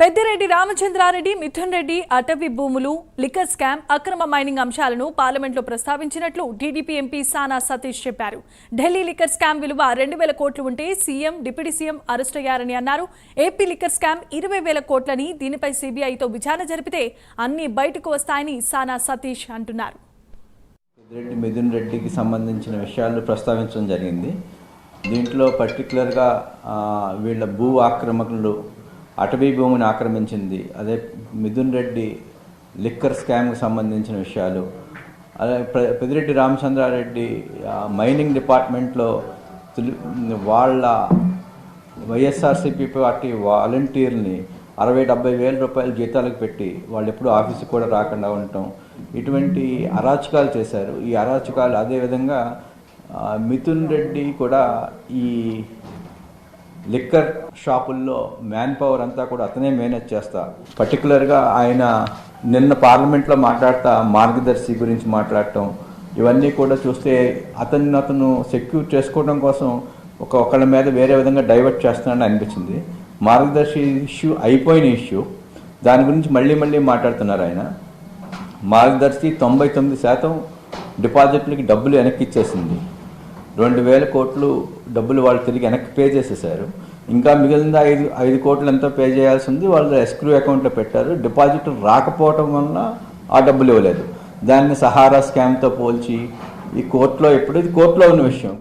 పెద్దిరెడ్డి రామచంద్రారెడ్డి మిథున్ రెడ్డి అటవీ భూములు liquor scam అక్రమ మైనింగ్ అంశాలను పార్లమెంట్లో ప్రస్తావించినట్లు టీడీపీ ఎంపీ సానా సతీష్ చెప్పారు. ఢిల్లీ లిక్కర్ స్కామ్ విలువ రెండు వేల కోట్లు ఉంటే సీఎం డిప్యూటీ సీఎం అరెస్ట్ అయ్యారని అన్నారు. ఏపీ లిక్కర్ స్కామ్ ఇరవై వేల కోట్లని దీనిపై సీబీఐతో విచారణ జరిపితే అన్ని బయటకు వస్తాయని సానా సతీష్ అంటున్నారు. మిథున్ రెడ్డికి సంబంధించిన విషయాలు ప్రస్తావించడం జరిగింది. దీంట్లో పర్టికులర్గా వీళ్ళ భూ ఆక్రమణలు అటవీ భూమిని ఆక్రమించింది. అదే మిథున్ రెడ్డి లిక్కర్ స్కామ్కి సంబంధించిన విషయాలు. అదే ప్ర- పెద్దిరెడ్డి రామచంద్రారెడ్డి మైనింగ్ డిపార్ట్మెంట్లో వాళ్ళ వైఎస్ఆర్సీపీ పార్టీ వాలంటీర్ని అరవై డెబ్బై వేల రూపాయల జీతాలకు పెట్టి వాళ్ళు ఎప్పుడు ఆఫీస్కి కూడా రాకుండా ఉండటం. ఇటువంటి అరాచకాలు చేశారు. ఈ అరాచకాలు అదేవిధంగా మిథున్ రెడ్డి కూడా ఈ లిక్కర్ షాపుల్లో మ్యాన్ పవర్ అంతా కూడా అతనే మేనేజ్ చేస్తా. పర్టికులర్గా ఆయన నిన్న పార్లమెంట్లో మాట్లాడతా మార్గదర్శి గురించి మాట్లాడటం ఇవన్నీ కూడా చూస్తే అతన్ని అతను సెక్యూర్ చేసుకోవడం కోసం ఒక ఒకళ్ళ మీద వేరే విధంగా డైవర్ట్ చేస్తున్నాడని అనిపించింది. మార్గదర్శి ఇష్యూ అయిపోయిన ఇష్యూ. దాని గురించి మళ్ళీ మళ్ళీ మాట్లాడుతున్నారు ఆయన. మార్గదర్శి తొంభై తొమ్మిది శాతం డిపాజిట్లకి డబ్బులు వెనక్కి ఇచ్చేసింది. రెండు వేల కోట్లు డబ్బులు వాళ్ళు తిరిగి వెనక్కి పే చేసేసారు ఇంకా మిగిలిన ఐదు ఐదు కోట్లు ఎంతో పే చేయాల్సి ఉంది వాళ్ళు ఎస్క్రూ అకౌంట్లో పెట్టారు. డిపాజిట్ రాకపోవటం వలన ఆ డబ్బులు ఇవ్వలేదు. దాన్ని సహారా స్కామ్తో పోల్చి ఈ కోర్టులో ఇప్పుడు ఇది కోర్టులో ఉన్న విషయం.